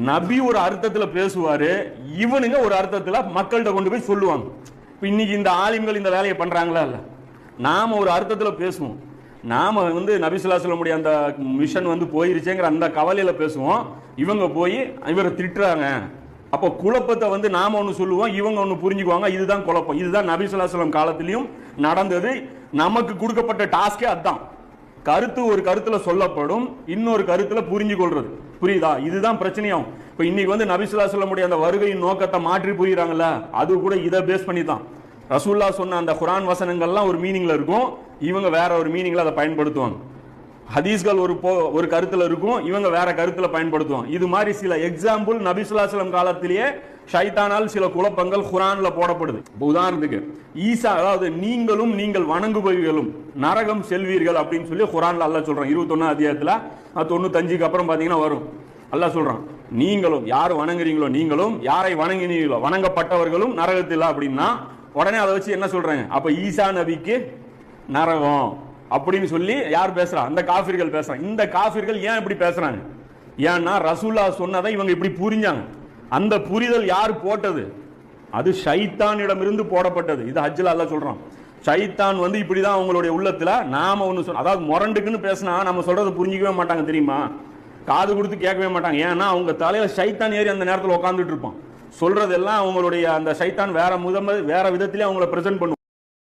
நபி ஒரு அர்த்தத்துல பேசுவாரு இவனுங்க ஒரு அர்த்தத்துல மக்கள்கிட்ட கொண்டு போய் சொல்லுவாங்க. இப்போ இன்னைக்கு இந்த ஆலிம்கள் இந்த வேலையை பண்றாங்களா இல்ல? நாம ஒரு அர்த்தத்துல பேசுவோம். நாம வந்து நபிசுல்லாசலமுடைய அந்த மிஷன் வந்து போயிருச்சேங்கிற அந்த கவலையில பேசுவோம். இவங்க போய் இவரை திட்டுறாங்க. அப்போ குழப்பத்தை வந்து நாம ஒன்று சொல்லுவோம் இவங்க ஒன்று புரிஞ்சுக்குவாங்க. இதுதான் குழப்பம். இதுதான் நபிசுல்லாசலம் காலத்திலையும் நடந்தது. நமக்கு கொடுக்கப்பட்ட டாஸ்கே அதுதான் கருத்து ஒரு கருத்துல சொல்லப்படும் இன்னொரு கருத்துல புரிஞ்சு கொள்றது புரியுதா? இதுதான் பிரச்சனையாகும். இப்போ இன்னைக்கு வந்து நபிசுல்லா சொல்லமுடைய அந்த வருகையின் நோக்கத்தை மாற்றி புரியுறாங்கல்ல அது கூட இதை பேஸ் பண்ணி தான் ரசூல்லா சொன்ன அந்த குரான் வசனங்கள்லாம் ஒரு மீனிங்ல இருக்கும். இவங்க வேற ஒரு மீனிங்ல அதை பயன்படுத்துவாங்க. ஹதீஸ்கள் ஒரு போ ஒரு கருத்துல இருக்கும். இவங்க வேற கருத்துல பயன்படுத்துவோம் இது மாதிரி சில எக்ஸாம்பிள் நபிசுல்லாஸ்லம் காலத்திலேயே ஷைத்தானால் சில குழப்பங்கள் குரான்ல போடப்படுது. உதாரணத்துக்கு ஈசா அதாவது நீங்களும் நீங்கள் வணங்குபவர்களும் நரகம் செல்வீர்கள் அப்படின்னு சொல்லி குரான்ல அல்ல சொல்றான். இருபத்தொன்னா அத்தியாயத்துல தொண்ணூத்தஞ்சுக்கு அப்புறம் பாத்தீங்கன்னா வரும். அல்ல சொல்றான் நீங்களும் யார் வணங்குறீங்களோ நீங்களும் யாரை வணங்கினீங்களோ வணங்கப்பட்டவர்களும் நரகத்தில் அப்படின்னா உடனே அதை வச்சு என்ன சொல்றாங்க? அப்ப ஈசா நபிக்கு நரகம் அப்படின்னு சொல்லி யார் பேசுறா? அந்த காஃபிர்கள் பேசுறாங்க. இந்த காஃபிர்கள் ஏன் இப்படி பேசுறாங்க? ஏன்னா ரசூல்லா சொன்னதை இவங்க இப்படி புரிஞ்சாங்க. அந்த புரிதல் யார் போட்டது? அது ஷைத்தானிடமிருந்து போடப்பட்டது. இது ஹஜ்ஜில் அல்ல சொல்கிறான் ஷைத்தான் வந்து இப்படி தான் அவங்களுடைய உள்ளத்தில் நாம் ஒன்று சொல் அதாவது முரண்டுக்குன்னு பேசினா நம்ம சொல்கிறது புரிஞ்சிக்கவே மாட்டாங்க தெரியுமா? காது கொடுத்து கேட்கவே மாட்டாங்க. ஏன்னா அவங்க தலையில் ஷைத்தான் ஏறி அந்த நேரத்தில் உட்காந்துட்டு இருப்பான். சொல்கிறதெல்லாம் அவங்களுடைய அந்த சைத்தான் வேற முதல் வேற விதத்திலே அவங்கள ப்ரெசென்ட் பண்ணுவோம்